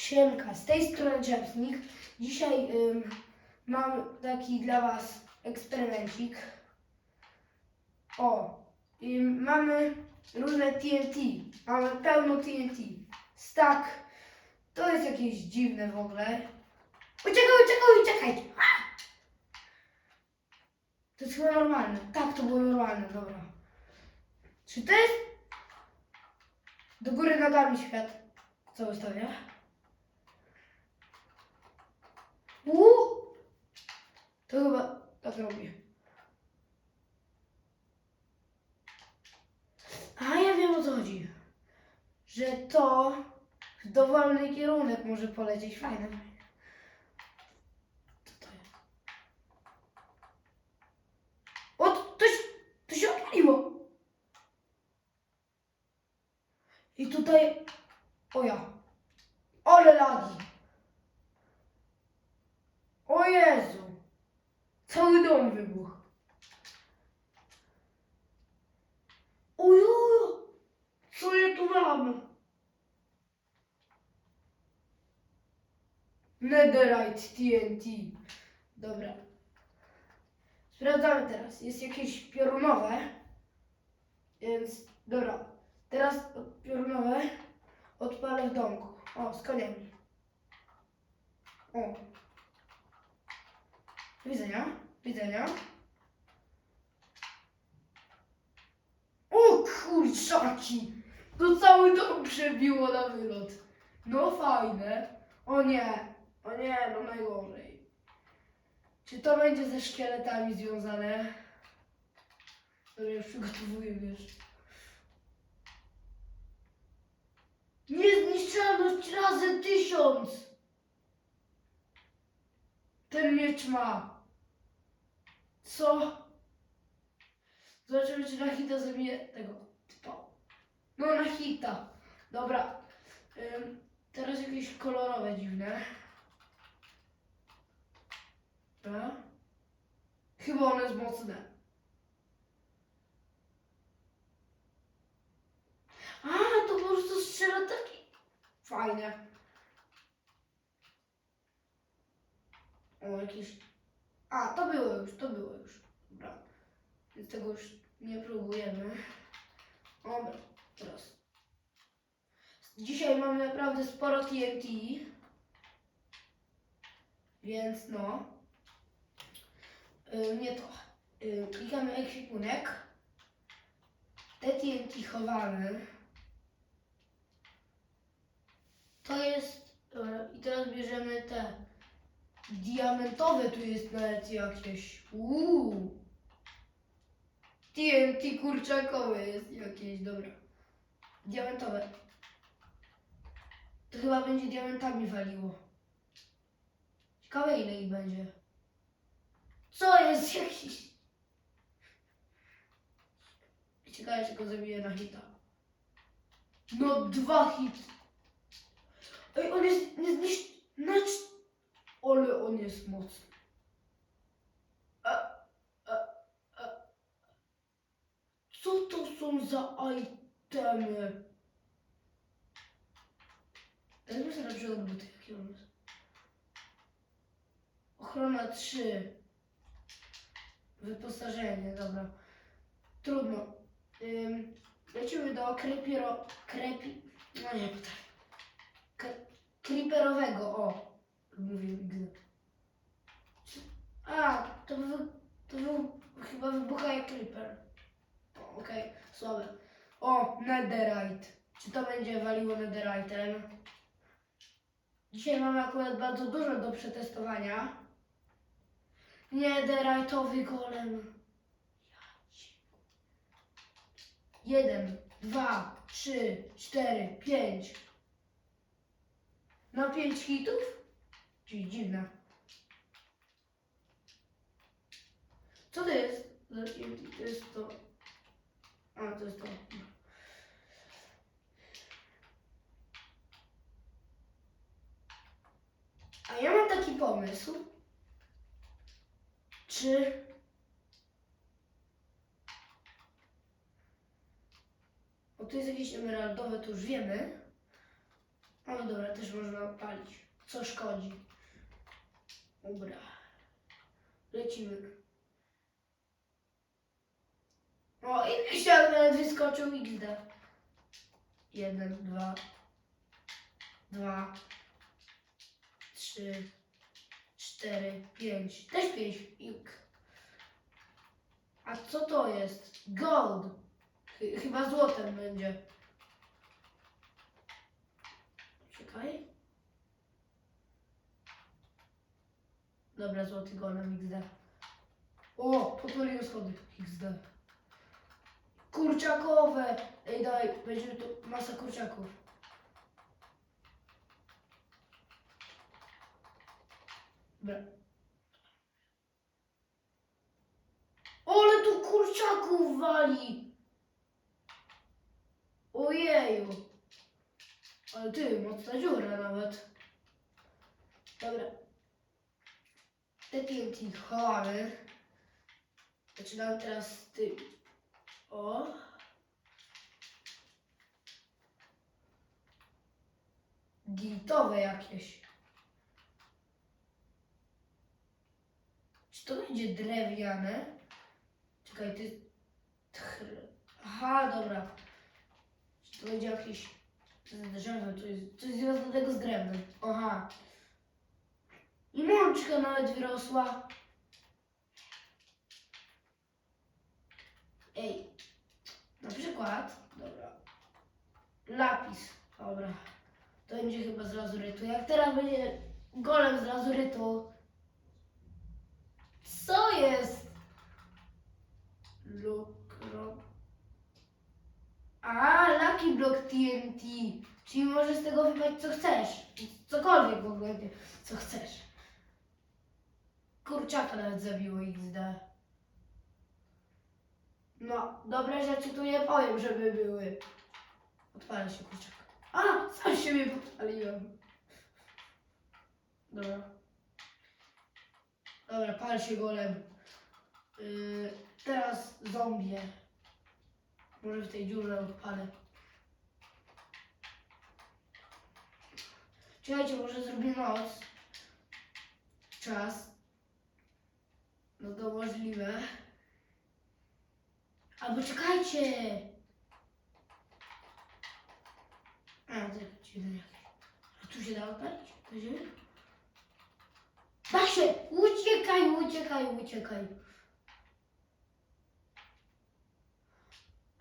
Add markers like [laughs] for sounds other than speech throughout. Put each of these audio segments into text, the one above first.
Siemka, z tej strony Czepsnik. Dzisiaj mam taki dla Was eksperymencik. O, mamy różne TNT. Mamy pełno TNT. Stack. To jest jakieś dziwne w ogóle. Uciekaj, uciekaj, uciekaj! To jest chyba normalne. Tak, to było normalne, dobra. Czy to jest... Do góry nogami świat. Co ustawia? Uuu! To chyba tak robię. A ja wiem o co chodzi. Że to w dowolny kierunek może polecieć. Fajne, fajne. Co to jest? O, to się, to się odpaliło. I tutaj... O ja. Ole lagi. Jezu! Cały dom wybuchł. Ojojo! Co ja tu mam? Netherite TNT. Dobra. Sprawdzamy teraz. Jest jakieś piorunowe. Więc, dobra. Teraz piorunowe odpalę w domku. O, z koniami. O. Widzenia, widzenia. O kurczaki! To cały dom przebiło na wylot. No fajne. O nie, o nie, no najgorzej. Czy to będzie ze szkieletami związane? To już przygotowuję, wiesz. Niezniszczalność razy tysiąc! Ten miecz ma. Co? Zobaczymy, czy na hita zabije tego typa. No, na hita. Dobra. Ym, teraz jakieś kolorowe dziwne. Dobra. Chyba one jest mocne. A, to po prostu strzela taki. Fajne. O, jakieś... A, to było już, to było już. Dobra. Więc tego już nie próbujemy. Dobra, teraz. Dzisiaj mamy naprawdę sporo TNT. Więc no. Yy, nie to. Yy, klikamy ekwipunek. Te TNT chowamy. To jest... Dobra, i teraz bierzemy te... Diamentowe tu jest nawet jakieś. Uuu. TNT kurczakowe jest jakieś, dobra. Diamentowe. To chyba będzie diamentami waliło. Ciekawe ile ich będzie. Co jest [laughs] jakiś... Ciekawe czy go zabiję na hita. No dwa hit. Ej, on jest niezniszczony. Znaczy... Ale on jest mocny. A, a, a. Co to są za itemy? Weźmy sobie na przykład buty, jakie on jest. Ochrona 3. Wyposażenie, dobra. Trudno. Ym, lecimy do creepiero... Creepy... No nie potrafię. K- creeperowego, o. Mówię gdy. A, to, wy, to wy, chyba wybucha jak creeper. Okej, słabe. O, netherite. Czy to będzie waliło netherite'em? Dzisiaj mamy akurat bardzo dużo do przetestowania. Netherite'owy golem. Jeden, dwa, trzy, cztery, pięć. Na pięć hitów? Czyli dziwne. Co to jest? To jest to. A, to jest to. A ja mam taki pomysł. Czy. O, tu jest jakieś emeraldowe, to już wiemy. No dobra, też można odpalić. Co szkodzi? Dobra. Lecimy. O, i świat nawet wyskoczył XD. Jeden, dwa, dwa, trzy, cztery, pięć. Też pięć. Ink. A co to jest? Gold. Chy- Chyba złotem będzie. Dobra, złoty golem XD. O, podpaliłem schody XD. Kurczakowe! Ej, daj, będzie tu masa kurczaków. Dobra. Ole tu kurczaków wali! Ojeju! Ale ty, mocna dziura nawet. Dobra. Te TNT chowamy. Zaczynamy teraz z tym. O. Giltowe jakieś. Czy to będzie drewniane? Czekaj, ty... Aha, dobra. Czy to będzie jakieś... Z drzewem, to jest coś związanego z drewnem. Aha. I mączka nawet wyrosła. Ej. Na przykład, dobra. Lapis, dobra. To będzie chyba z lazurytu. Jak teraz będzie golem z lazurytu. Co jest? Lukro. A, Lucky Block TNT. Czyli możesz z tego wybrać co chcesz. Cokolwiek w ogóle, co chcesz. Kurczaka nawet zabiło XD. No, dobre rzeczy tu nie powiem, żeby były. Odpalę się kurczak. A, sam siebie podpaliłem. Dobra. Dobra, pal się golem. Yy, teraz zombie. Może w tej dziurze odpalę. Czekajcie, może zrobię noc. Czas. No to możliwe. Albo czekajcie! A. A tu się da odpalić? To ziemię? Da się! Uciekaj, uciekaj, uciekaj.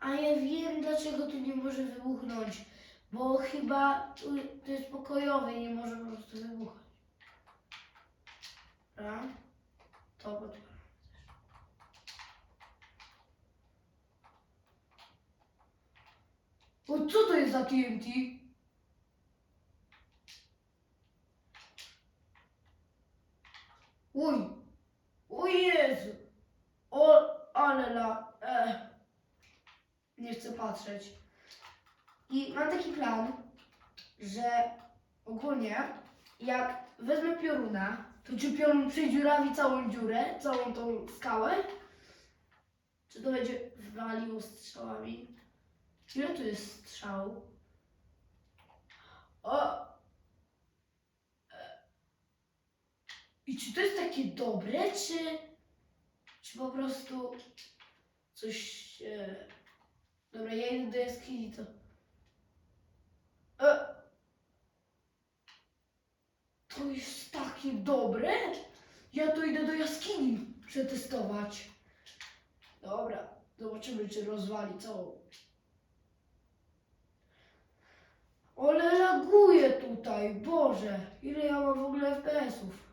A ja wiem, dlaczego tu nie może wybuchnąć. Bo chyba tu, to jest pokojowe i nie może po prostu wybuchać. Dobra? To. O, co to jest za TNT? Uj, o Jezu, o, ale la, e. nie chcę patrzeć. I mam taki plan, że ogólnie jak wezmę pioruna, to czy piorun przedziurawi całą dziurę, całą tą skałę? Czy to będzie waliło strzałami? Ile tu jest strzał? O! I czy to jest takie dobre, czy, czy po prostu coś... E... Dobra, ja idę do jaskini, to... E... To jest takie dobre? Ja to idę do jaskini przetestować. Dobra, zobaczymy, czy rozwali całą Ale laguje tutaj, Boże, ile ja mam w ogóle FPS-ów.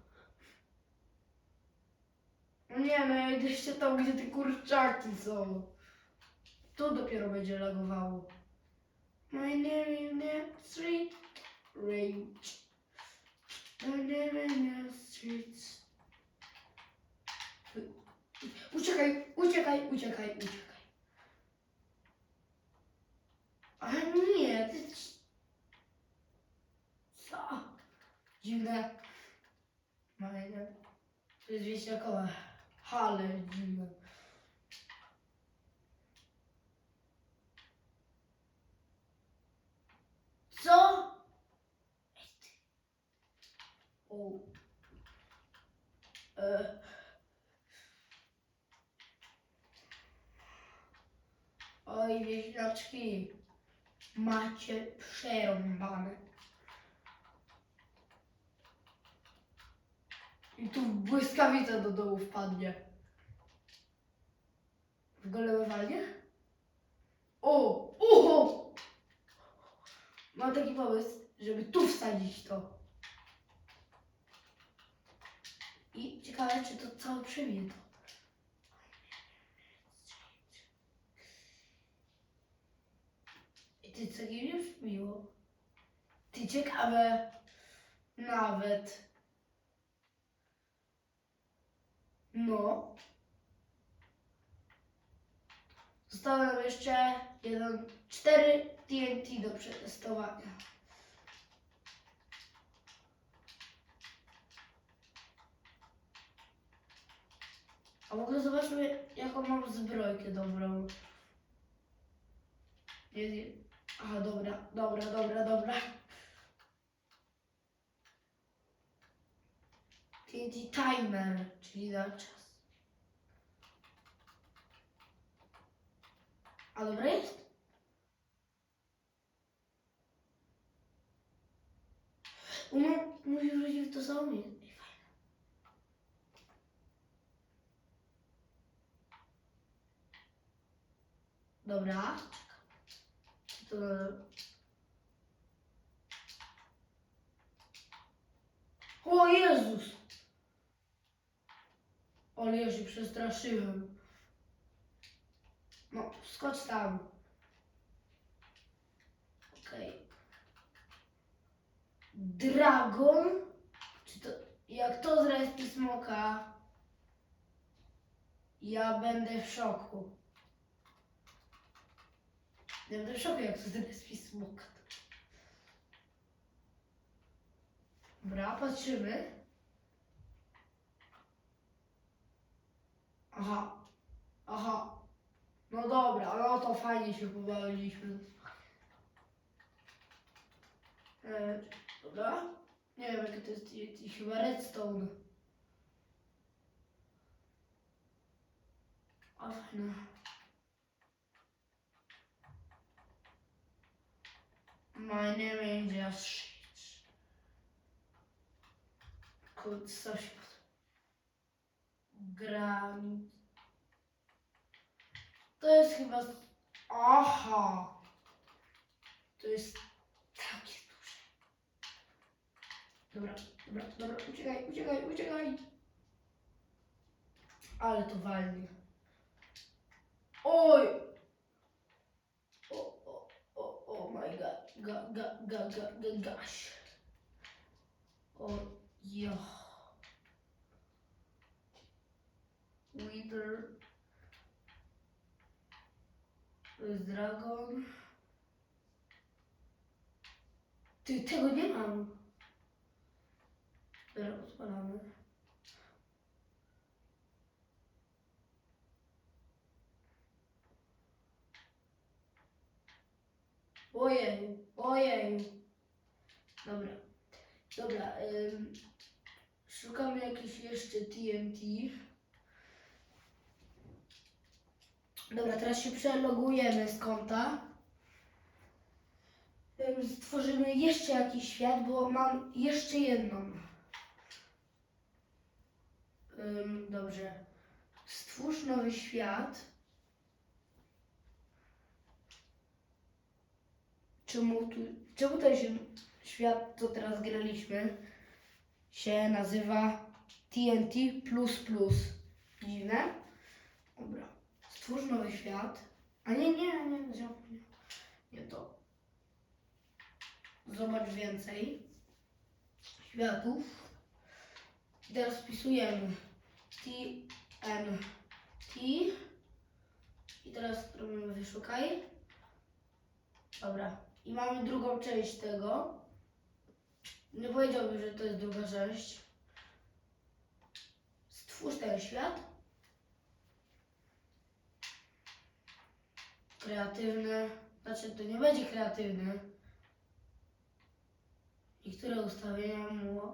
No nie no, ja idę jeszcze tam, gdzie te kurczaki są. Tu dopiero będzie lagowało. My name is Street Range. My name is Streets. Uciekaj, uciekaj, uciekaj, uciekaj. Ale nie, ty... Co? Dziwne. Fajne. To jest wieśniakowe. Ale dziwne. Co? O. E. Oj, wieśniaczki, macie przerąbane. I tu błyskawica do dołu wpadnie. W golemowanie? O! Uho! Mam taki pomysł, żeby tu wsadzić to. I ciekawe, czy to całe przebije to. I ty co już miło. Ty ciekawe nawet. No. Zostało nam jeszcze jeden, cztery TNT do przetestowania. A w ogóle jaką mam zbrojkę dobrą. Nie, nie. Aha, dobra, dobra, dobra, dobra. TNT timer, czyli na czas. A dobra jest? Musisz wrócić w to samo. Dobra. To... O Jezus! Ale ja się przestraszyłem. No, skocz tam. Okej. Dragon? Czy to... Jak to zrespi smoka? Ja będę w szoku. Ja będę w szoku, jak to zrespi smoka. Dobra, patrzymy. Aha. Aha. No dobra, no to fajnie się pobawiliśmy. E, dobra. Nie wiem, jakie to jest, jakiś chyba redstone. A fajne. My name is just shit. Kurde, coś pod... Granic. To jest chyba... Aha! To jest takie duże. Dobra, dobra, dobra, uciekaj, uciekaj, uciekaj. Ale to walnie. Oj! O, o, o, o my god, ga, ga, ga, ga, ga, gosh. O, ja. Wither. To jest dragon. Ty, tego nie mam. Dobra, odpalamy. Ojej, ojej. Dobra, dobra. Ym, szukamy jakieś jeszcze TNT. Dobra, teraz się przelogujemy z konta. Ym, Stworzymy jeszcze jakiś świat, bo mam jeszcze jedną. Ym, dobrze. Stwórz nowy świat. Czemu, tu, czemu ten się, świat, co teraz graliśmy, się nazywa TNT++? Dziwne? Dobra. Stwórz nowy świat. A nie, nie, nie, nie, nie, to. Zobacz więcej światów. I teraz wpisujemy TNT. I teraz robimy wyszukaj. Dobra. I mamy drugą część tego. Nie powiedziałbym, że to jest druga część. Stwórz ten świat. Kreatywny. Znaczy, to nie będzie kreatywny. Niektóre ustawienia mu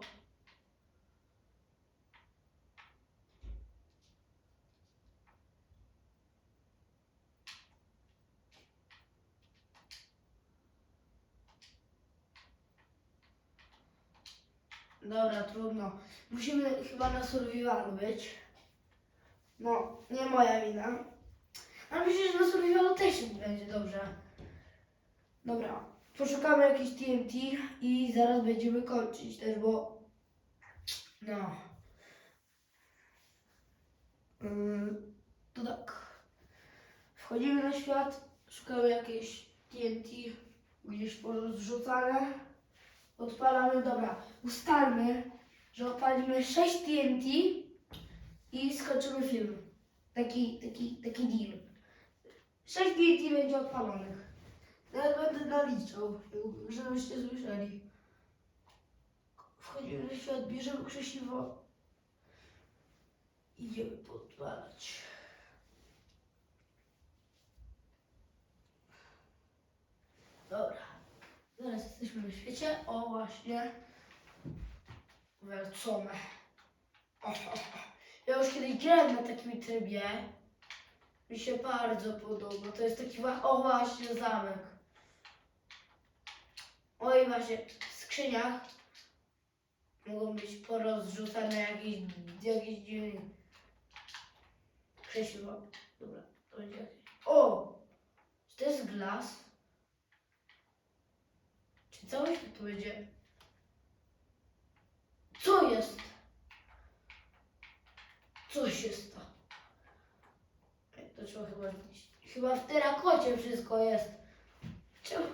Dobra, trudno. Musimy chyba na survivalu być. No, nie moja wina. Ale myślę, że na survivalu też będzie dobrze. Dobra, poszukamy jakiś TNT i zaraz będziemy kończyć też, bo... No. Ym, to tak. Wchodzimy na świat, szukamy jakieś TNT gdzieś porozrzucane. Odpalamy, dobra. Ustalmy, że odpalimy 6 TNT i skończymy film. Taki, taki, taki deal. 6 TNT będzie odpalonych. Ja będę naliczał, żebyście słyszeli. Wchodzimy na świat, bierzemy krzesiwo. Idziemy podpalać. Dobra. Zaraz jesteśmy na świecie. O, właśnie. Wracamy. O, o, o. Ja już kiedyś grałem na takim trybie. Mi się bardzo podoba. To jest taki, o właśnie, zamek. Oj, właśnie, w skrzyniach mogą być porozrzucane jakieś, jakieś dziwne krzesło. Dobra, to będzie. O! Czy to jest glas? Cały świat będzie? Co jest? Jest to. Ej, To trzeba chyba zniszczyć. Chyba w terakocie wszystko jest. Czemu?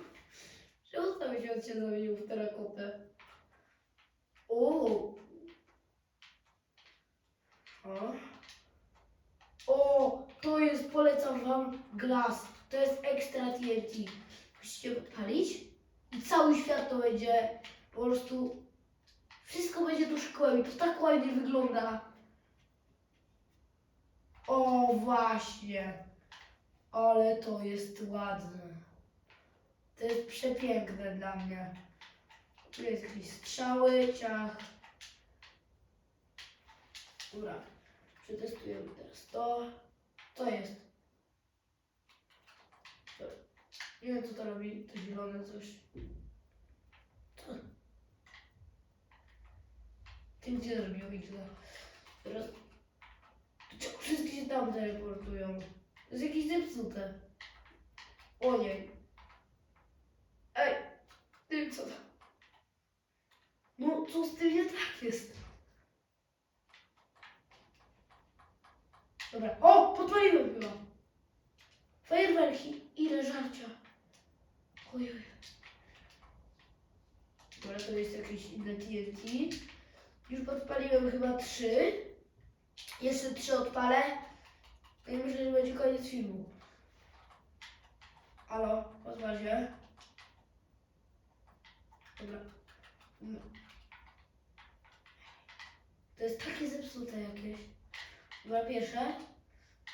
Czemu cały świat się zamienił w terakotę? O! O! To jest, polecam wam, glas. To jest ekstra TNT. Musicie odpalić i cały świat to będzie po prostu wszystko będzie do szkoły. To tak ładnie wygląda. O właśnie. Ale to jest ładne. To jest przepiękne dla mnie. Tu jest jakieś strzały, ciach. Dobra. Przetestujemy teraz to. To jest. Dobra. Nie wiem co to robi, to zielone coś. To. Ty gdzie zrobił? Teraz. To czemu wszystkie się tam teleportują? To jest jakieś zepsute. Ojej. Ej, ty co to? No co z tym nie tak jest? Dobra. O, podpaliłem chyba. Fajerwerki. Ile żarcia. Ojej. Dobra, to jest jakieś inne TNT. Już podpaliłem chyba trzy. Jeszcze trzy odpalę. I myślę, że będzie koniec filmu. Halo, pozwól się. Dobra. No. To jest takie zepsute jakieś. Dobra, pierwsze.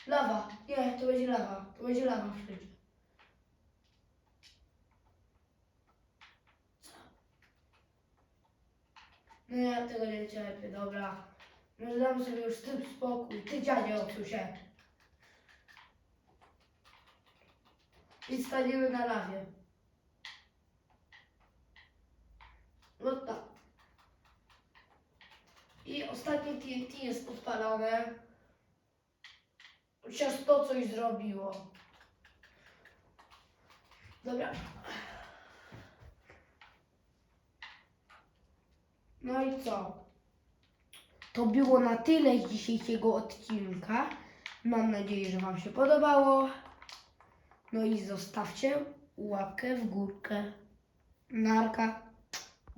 Lawa. Nie, to będzie lawa. To będzie lawa wszędzie. Co? No ja tego nie cierpię, dobra. Może dam sobie już z tym spokój. Ty dziadzie odsuń się. I staniemy na lawie. No tak. I ostatnie TNT jest podpalone. Chociaż to coś zrobiło. Dobra. No i co? To było na tyle z dzisiejszego odcinka. Mam nadzieję, że Wam się podobało. No i zostawcie łapkę w górkę. Narka.